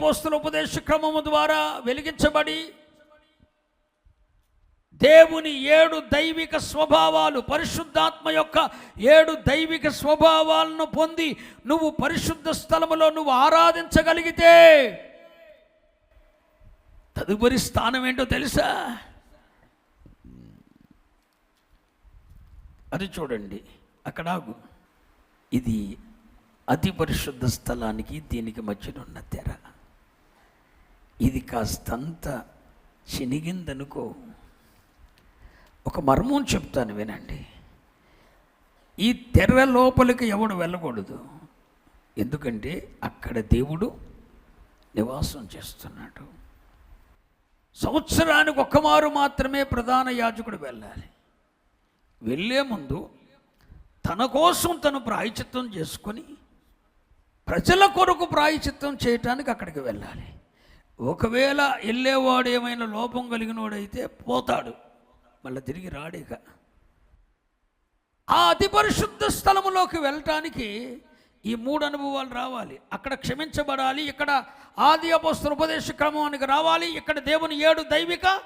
అపోస్తుల ఉపదేశ క్రమము ద్వారా వెలిగించబడి దేవుని ఏడు దైవిక స్వభావాలు పరిశుద్ధాత్మ యొక్క ఏడు దైవిక స్వభావాలను పొంది నువ్వు పరిశుద్ధ స్థలములో నువ్వు ఆరాధించగలిగితే తదుపరి స్థానం ఏంటో తెలుసా? అది చూడండి అక్కడ ఇది అతి పరిశుద్ధ స్థలానికి దీనికి మధ్యనున్న తెర. ఇది కాస్తంత చినిగిందనుకో. ఒక మర్మం చెప్తాను వినండి. ఈ తెర లోపలికి ఎవడు వెళ్ళకూడదు. ఎందుకంటే అక్కడ దేవుడు నివాసం చేస్తున్నాడు. సంవత్సరానికి ఒక్కమారు మాత్రమే ప్రధాన యాజకుడు వెళ్ళాలి. వెళ్ళే ముందు తన కోసం తను ప్రాయచిత్తం చేసుకొని ప్రజల కొరకు ప్రాయచిత్తం చేయటానికి అక్కడికి వెళ్ళాలి. ఒకవేళ వెళ్ళేవాడు ఏమైనా లోపం కలిగినోడైతే పోతాడు. మళ్ళీ తిరిగి రాడేక. ఆ అతి పరిశుద్ధ స్థలములోకి వెళ్ళటానికి ఈ మూడు అనుభవాలు రావాలి. అక్కడ క్షమించబడాలి. ఇక్కడ ఆది అపోస్తుల ఉపదేశ క్రమానికి రావాలి. ఇక్కడ దేవుని ఏడు దైవిక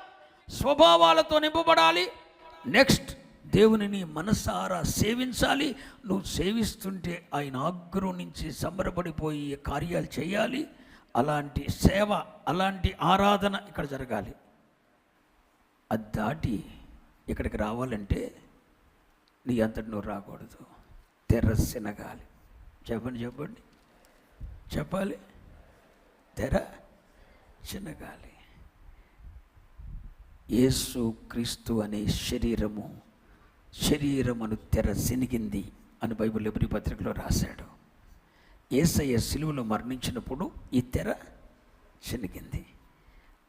స్వభావాలతో నింపబడాలి. నెక్స్ట్ దేవునిని మనసారా సేవించాలి. నువ్వు సేవిస్తుంటే ఆయన ఆగ్రహం నుంచి సంబరపడిపోయి కార్యాలు చేయాలి. అలాంటి సేవ అలాంటి ఆరాధన ఇక్కడ జరగాలి. అది దాటి ఇక్కడికి రావాలంటే నీ అంతటి నువ్వు రాకూడదు. తెరసినగాలి చెప్పండి చెప్పండి. చెప్పాలి. తెర చిన్నగాలి యేసు క్రీస్తు అనే శరీరము శరీరమును తెర సినిగింది అని బైబిల్ ఎబ్రి పత్రికలో రాశాడు. ఏసయ్య సిలువలో మరణించినప్పుడు ఈ తెర చినిగింది.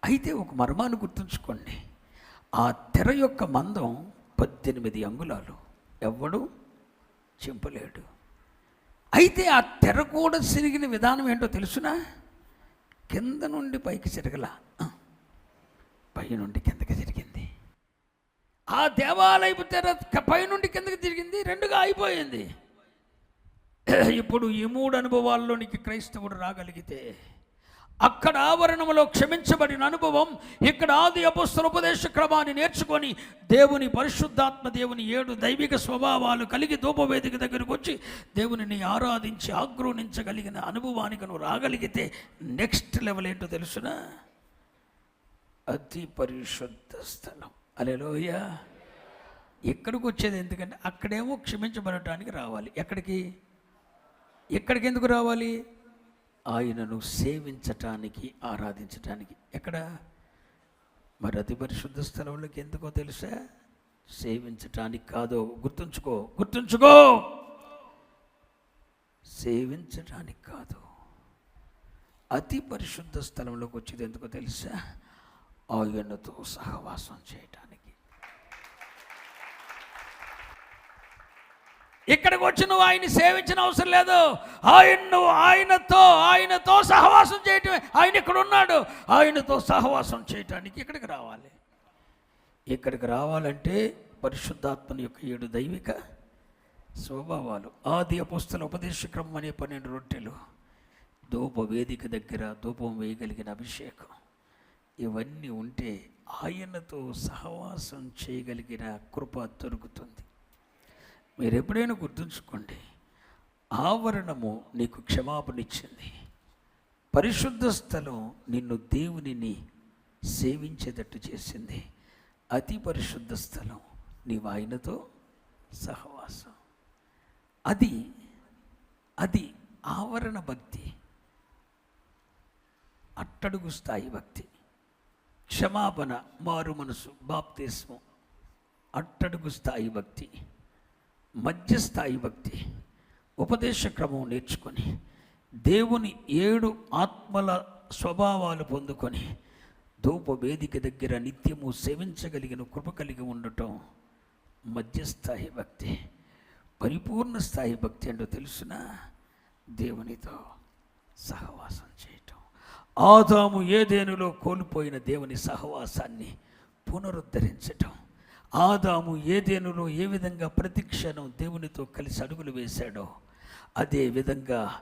అయితే ఒక మర్మాన్ని గుర్తుంచుకోండి. ఆ తెర యొక్క మందం పద్దెనిమిది అంగుళాలు. ఎవ్వడు చింపలేడు. అయితే ఆ తెర కూడా సిరిగిన విధానం ఏంటో తెలుసునా? కింద నుండి పైకి చిరగల. పై నుండి కిందకి తిరిగింది ఆ దేవాలయపు తెర పై నుండి కిందకి తిరిగింది రెండుగా అయిపోయింది. ఇప్పుడు ఈ మూడు అనుభవాల్లోనికి క్రైస్తవుడు రాగలిగితే అక్కడ ఆవరణములో క్షమించబడిన అనుభవం ఇక్కడ ఆది అపస్తుల ఉపదేశ క్రమాన్ని నేర్చుకొని దేవుని పరిశుద్ధాత్మ దేవుని ఏడు దైవిక స్వభావాలు కలిగి ధూపవేదిక దగ్గరకు వచ్చి దేవునిని ఆరాధించి ఆగ్రహించగలిగిన అనుభవానికి నువ్వు రాగలిగితే నెక్స్ట్ లెవెల్ ఏంటో తెలుసునా? అతి పరిశుద్ధ స్థలం. అలెలోయ ఇక్కడికి వచ్చేది ఎందుకంటే అక్కడేమో క్షమించబడటానికి రావాలి. ఎక్కడికి? ఎక్కడికి ఎందుకు రావాలి? ఆయనను సేవించటానికి ఆరాధించటానికి. ఎక్కడ? మరి అతి పరిశుద్ధ స్థలంలోకి ఎందుకో తెలుసా? సేవించటానికి కాదో గుర్తుంచుకో గుర్తుంచుకో. సేవించటానికి కాదు. అతి పరిశుద్ధ స్థలంలోకి వచ్చేది ఎందుకో తెలుసా? ఆయనతో సహవాసం చేయటానికి. ఇక్కడికి వచ్చి నువ్వు ఆయన్ని సేవించిన అవసరం లేదు. ఆయన నువ్వు ఆయనతో ఆయనతో సహవాసం చేయటమే. ఆయన ఇక్కడ ఉన్నాడు. ఆయనతో సహవాసం చేయటానికి ఇక్కడికి రావాలి. ఇక్కడికి రావాలంటే పరిశుద్ధాత్మని యొక్క ఏడు దైవిక స్వభావాలు. ఆది అపుస్తల ఉపదేశక్రమం అనే పన్నెండు రొట్టెలు. ధూప వేదిక దగ్గర ధూపం వేయగలిగిన అభిషేకం. ఇవన్నీ ఉంటే ఆయనతో సహవాసం చేయగలిగిన కృప దొరుకుతుంది. మీరు ఎప్పుడైనా గుర్తుంచుకోండి ఆవరణము నీకు క్షమాపణ ఇచ్చింది పరిశుద్ధ స్థలం నిన్ను దేవునిని సేవించేటట్టు చేసింది. అతి పరిశుద్ధ స్థలం నీవు ఆయనతో సహవాసం. అది అది ఆవరణ భక్తి. అట్టడుగు స్థాయి భక్తి. క్షమాపణ మారు మనసు బాప్తిస్మం. అట్టడుగు స్థాయి భక్తి. మధ్యస్థాయి భక్తి ఉపదేశ క్రమం నేర్చుకొని దేవుని ఏడు ఆత్మల స్వభావాలు పొందుకొని ధూప వేదిక దగ్గర నిత్యము సేవించగలిగిన కృప కలిగి ఉండటం మధ్యస్థాయి భక్తి పరిపూర్ణ స్థాయి భక్తి అంటూ తెలుసునా దేవునితో సహవాసం చేయటం. ఆదాము ఏదేనులో కోల్పోయిన దేవుని సహవాసాన్ని పునరుద్ధరించటం. ఆదాము ఏదేనులో ఏ విధంగా ప్రతిక్షణం దేవునితో కలిసి అడుగులు వేశాడో అదే విధంగా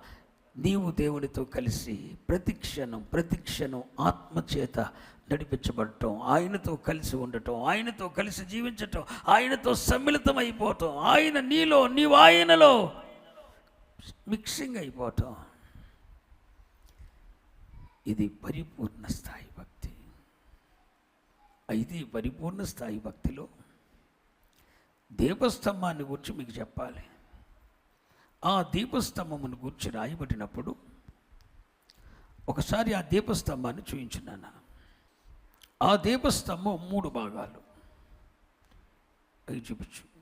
నీవు దేవునితో కలిసి ప్రతిక్షణం ప్రతిక్షణం ఆత్మచేత నడిపించబడటం ఆయనతో కలిసి ఉండటం ఆయనతో కలిసి జీవించటం ఆయనతో సమ్మిళితం అయిపోవటం ఆయన నీలో నీవు ఆయనలో మిక్సింగ్ అయిపోవటం. ఇది పరిపూర్ణ స్థాయి భక్తి. ఇది పరిపూర్ణ స్థాయి భక్తిలో దీపస్తంభాన్ని గురించి మీకు చెప్పాలి. ఆ దీపస్తంభమును గురించి రాయబడినప్పుడు ఒకసారి ఆ దీపస్తంభాన్ని చూయించున్నాను? ఆ దీపస్తంభం మూడు భాగాలు. అవి చూపించు.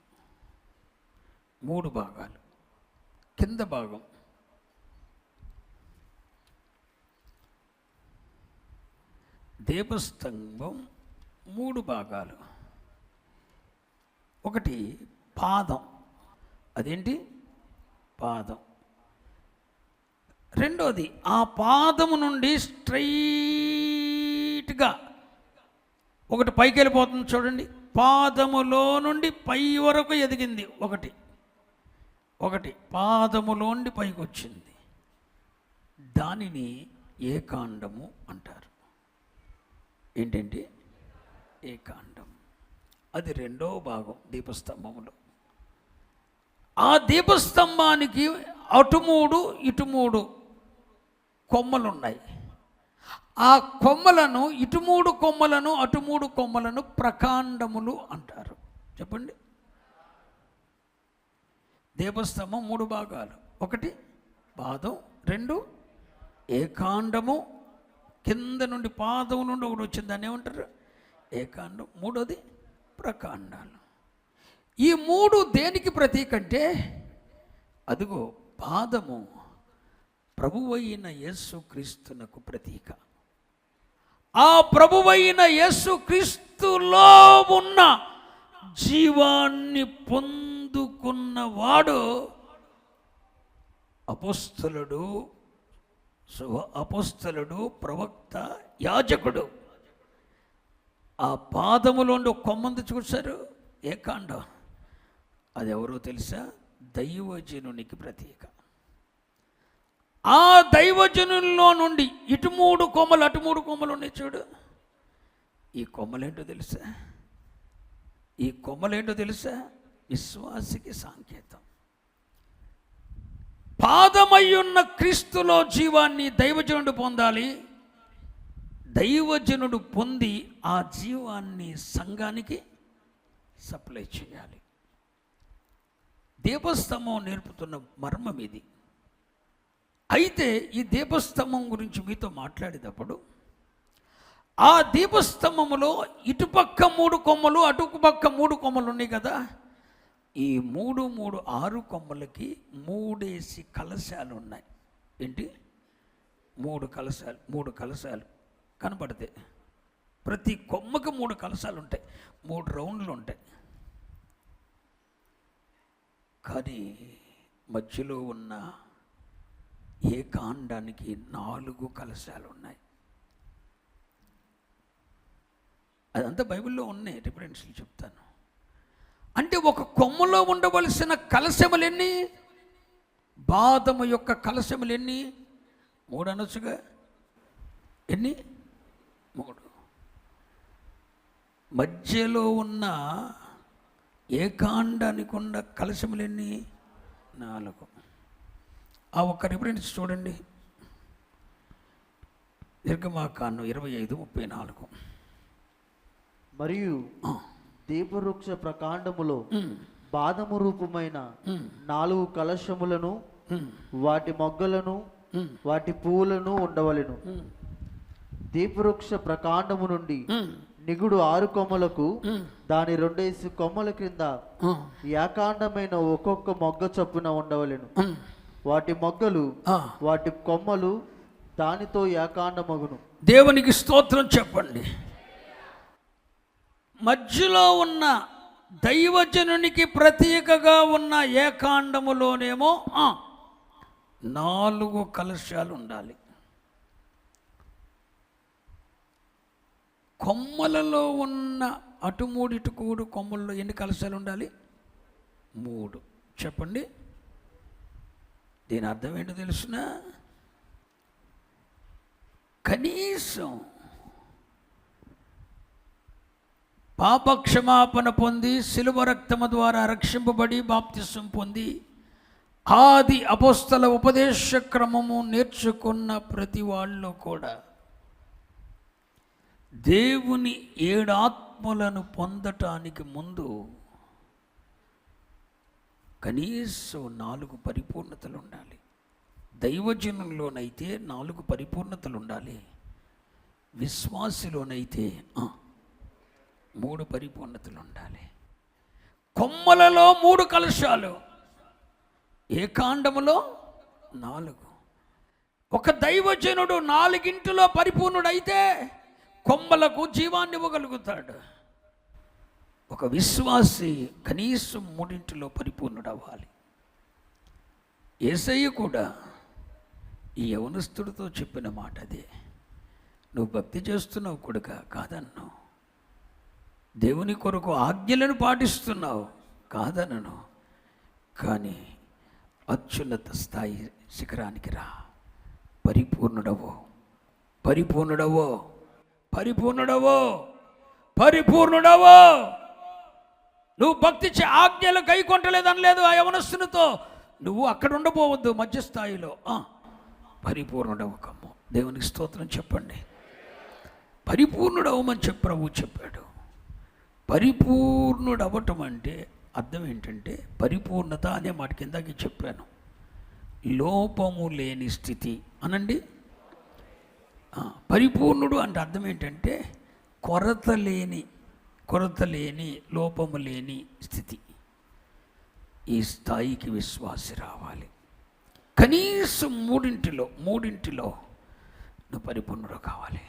మూడు భాగాలు. కింద భాగం. దీపస్తంభం మూడు భాగాలు. ఒకటి పాదం. అదేంటి? పాదం. రెండోది ఆ పాదము నుండి స్ట్రైట్గా ఒకటి పైకి వెళ్ళిపోతుంది చూడండి. పాదములో నుండి పై వరకు ఎదిగింది ఒకటి. ఒకటి పాదములోండి పైకి వచ్చింది దానిని ఏకాండము అంటారు. ఏంటంటే? ఏకాండము. అది రెండో భాగం దీపస్తంభములు. ఆ దీపస్తంభానికి అటు మూడు ఇటు మూడు కొమ్మలు ఉన్నాయి ఆ కొమ్మలను ఇటు మూడు కొమ్మలను అటు మూడు కొమ్మలను ప్రకాండములు అంటారు. చెప్పండి. దీపస్తంభం మూడు భాగాలు. ఒకటి పాదం. రెండు ఏకాండము. కింద నుండి పాదం నుండి ఒకటి వచ్చింది. దాన్ని ఏమంటారు? ఏకాండం. మూడోది ప్రకాండాలు. ఈ మూడు దేనికి ప్రతీక అంటే అదిగో పాదము ప్రభువైన యేసు క్రీస్తునకు ప్రతీక. ఆ ప్రభువైన యేసు క్రీస్తులో ఉన్న జీవాన్ని పొందుకున్నవాడు అపోస్తలుడు శుభ అపోస్తలుడు ప్రవక్త యాజకుడు. ఆ పాదములోండి ఒక కొమ్మంది చూశారు. ఏ కాండం? అది ఎవరో తెలుసా? దైవజనునికి ప్రతీక. ఆ దైవజనుల్లో నుండి ఇటు మూడు కొమ్మలు అటు మూడు కొమ్మలు ఉన్నాయి చూడు. ఈ కొమ్మలేంటో తెలుసా? ఈ కొమ్మలేంటో తెలుసా? విశ్వాసికి సాంకేతం. పాదమయ్యున్న క్రీస్తులో జీవాన్ని దైవజనుడు పొందాలి. దైవజనుడు పొంది ఆ జీవాన్ని సంఘానికి సప్లై చేయాలి. దీపస్తంభం నేర్పుతున్న మర్మం ఇది. అయితే ఈ దీపస్తంభం గురించి మీతో మాట్లాడేటప్పుడు ఆ దీపస్తంభములో ఇటుపక్క మూడు కొమ్మలు అటుపక్క మూడు కొమ్మలు ఉన్నాయి కదా. ఈ మూడు మూడు ఆరు కొమ్మలకి మూడేసి కలశాలు ఉన్నాయి. ఏంటి? మూడు కలశాలు మూడు కలశాలు. కనపడతాయి ప్రతి కొమ్మకు మూడు కలశాలు ఉంటాయి మూడు రౌండ్లు ఉంటాయి కానీ మధ్యలో ఉన్న ఏ కాండానికి నాలుగు కలశాలు ఉన్నాయి అదంతా బైబిల్లో ఉన్నాయి రిఫరెన్స్లు చెప్తాను. అంటే ఒక కొమ్మలో ఉండవలసిన కలశములెన్ని? బాదము యొక్క కలశములెన్ని? మూడు అనొచ్చుగా ఎన్ని? మూడు. మధ్యలో ఉన్న ఏకాండానికి ఉన్న కలశములెన్ని నాలుగు. ఆ ఒక్క రిఫరెన్స్ చూడండి. నిర్గమాకాండం ఇరవై ఐదు ముప్పై నాలుగు. మరియు దీపవృక్ష ప్రకాండములో బాదము రూపమైన నాలుగు కలశములను వాటి మొగ్గలను వాటి పువ్వులను ఉండవలెను. దీపవృక్ష ప్రకాండము నుండి నిగుడు ఆరు కొమ్మలకు దాని రెండేసి కొమ్మల క్రింద ఏకాండమైన ఒక్కొక్క మొగ్గ చొప్పున ఉండవలెను. వాటి మొగ్గలు వాటి కొమ్మలు దానితో ఏకాండమగును. దేవునికి స్తోత్రం చెప్పండి. మధ్యలో ఉన్న దైవజనునికి ప్రతీకగా ఉన్న ఏకాండములోనేమో నాలుగు కలశాలు ఉండాలి కొమ్మలలో ఉన్న అటు మూడు ఇటు కూడు కొమ్మల్లో ఎన్ని కలశాలు ఉండాలి? మూడు. చెప్పండి. దీని అర్థం ఏంటో తెలుసిన? కనీసం పాపక్షమాపణ పొంది శిలువ రక్తము ద్వారా రక్షింపబడి బాప్తిసం పొంది ఆది అపోస్తల ఉపదేశ క్రమము నేర్చుకున్న ప్రతి వాళ్ళు కూడా దేవుని ఏడాత్మలను పొందటానికి ముందు కనీసం నాలుగు పరిపూర్ణతలు ఉండాలి. దైవజనుల్లోనైతే నాలుగు పరిపూర్ణతలు ఉండాలి. విశ్వాసిలోనైతే మూడు పరిపూర్ణతలు ఉండాలి. కొమ్మలలో మూడు కలశాలు ఏ కాండములో నాలుగు. ఒక దైవజనుడు నాలుగింటిలో పరిపూర్ణుడైతే కొమ్మలకు జీవాన్ని ఇవ్వగలుగుతాడు. ఒక విశ్వాసి కనీసం మూడింటిలో పరిపూర్ణుడవ్వాలి. ఏసయ్య కూడా ఈ యవనస్తుడితో చెప్పిన మాట అదే. నువ్వు భక్తి చేస్తున్నావు కొడుక కాదన్నావు దేవుని కొరకు ఆజ్ఞలను పాటిస్తున్నావు కాదనను. కానీ అత్యున్నత స్థాయి శిఖరానికి రా. పరిపూర్ణుడవో పరిపూర్ణుడవో పరిపూర్ణుడవో? పరిపూర్ణుడవో? నువ్వు భక్తి చే ఆజ్ఞలు కైకొంటలేదని లేదు ఆ యవనస్తునితో. నువ్వు అక్కడ ఉండబోవద్దు మధ్య స్థాయిలో పరిపూర్ణుడవు కమ్ము. దేవునికి స్తోత్రం చెప్పండి. పరిపూర్ణుడవమని చెప్పి ప్రభు చెప్పాడు. పరిపూర్ణుడవటం అంటే అర్థం ఏంటంటే పరిపూర్ణత అనే మాట కిందకి చెప్పాను. లోపము లేని స్థితి అనండి? పరిపూర్ణుడు అంటే అర్థం ఏంటంటే కొరత లేని కొరత లేని లోపము లేని స్థితి. ఈ స్థాయికి విశ్వాసి రావాలి. కనీసం మూడింటిలో మూడింటిలో నువ్వు పరిపూర్ణుడు కావాలి.